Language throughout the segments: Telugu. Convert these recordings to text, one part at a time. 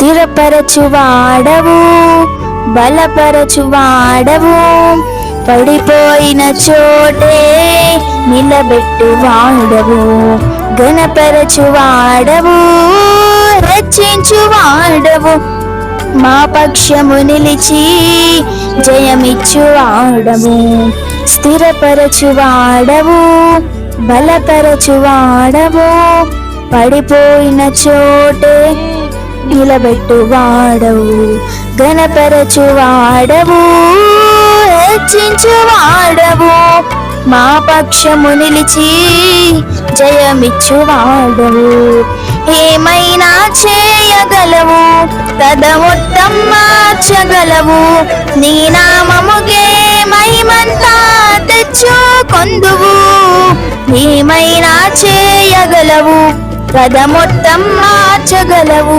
స్థిరపరచువాడవు బలపరచువాడవు. పడిపోయిన చోటే నిలబెట్టువాడవు గణపరచువాడవు రక్షించువాడవు. మా పక్షము నిలిచి జయమిచ్చువాడము స్థిరపరచువాడవు బలపరచువాడవు. పడిపోయిన చోటే నిలబెట్టువాడవు గణపరచువాడవు హెచ్చించువాడవు మా పక్షము నిలిచి జయమిచ్చువాడవు ఏమైనా చేయగలవు తద మొత్తం మార్చగలవు. నీ నామముగే మహిమంతా తెచ్చుకొందువు ఏమైనా చేయగలవు కథ మొత్తం మార్చగలవు.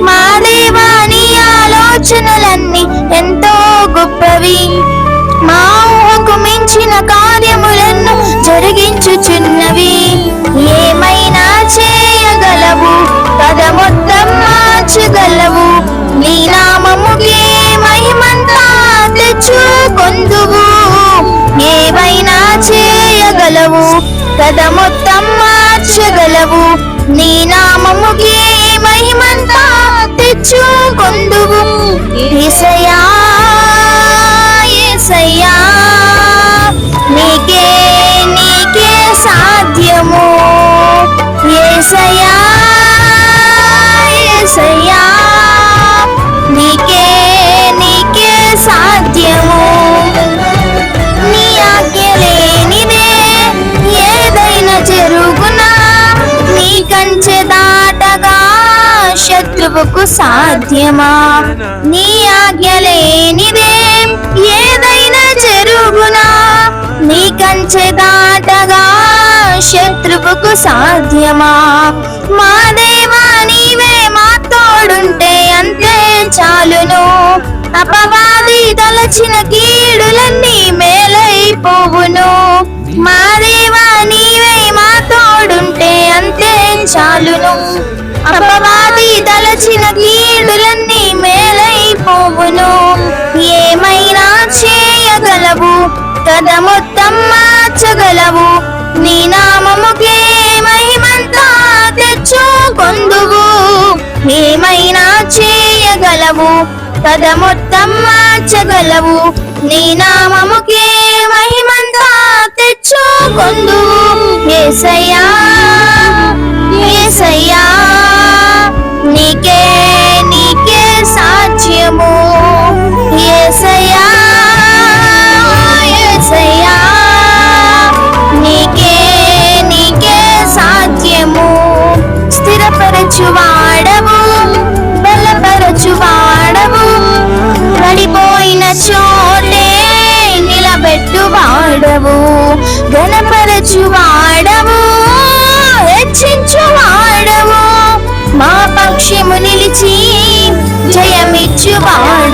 మా దేవాని ఆలోచనలన్నీ ఎంతో గొప్పవి. మా ఊహకు మించిన కార్యములను జరిగించుచున్నవి. ఏమైనా చేయగలవు? కథ మొత్తం మార్చగలవు. నీ నామముకే మహిమంతా తెచ్చుకొందువు. ఏమైనా చేయగలవు? కథ మొత్తం మార్చగలవు. నీ నామముకే మహిమంతా తెచ్చుకొందువు ఏసయ్యా ఏసయ్యా నీకే నీకే సాధ్యము. ఏసయ్యా ఏసయ్యా నీకే నీకే సాధ్యము. నీ ఆజ్ఞ లేనిదే ఏదైనా జరుగునా? నీ కంచె దాటగా శత్రువుకు సాధ్యమా? నీ ఆజ్ఞ లేనిదే ఏదైనా జరుగునా? నీ కంచె దాటగా శత్రువుకు సాధ్యమా? మా దేవా నీవే మా తోడుంటే అంతే చాలును. అపవాది తలచిన కీడులన్నీ మేలైపోవును. మా దేవా నీవే మా తోడుంటే అంతే చాలును. అపవాది తలచిన కీడులన్నీ మేలైపోవును ఏమైనా చేయగలవు? కథ మొత్తం మార్చగలవు. నీ నామముకే మహిమంతా తెచ్చుకొందువు. ఏమైనా చేయగలవు? కథ మొత్తం మార్చగలవు. నీ నామముకే మహిమంతా తెచ్చుకొందువు. ఏసయ్యా ఏసయ్యా హెచ్చించువాడవు మా పక్షము నిలిచి జయమిచ్చువాడవు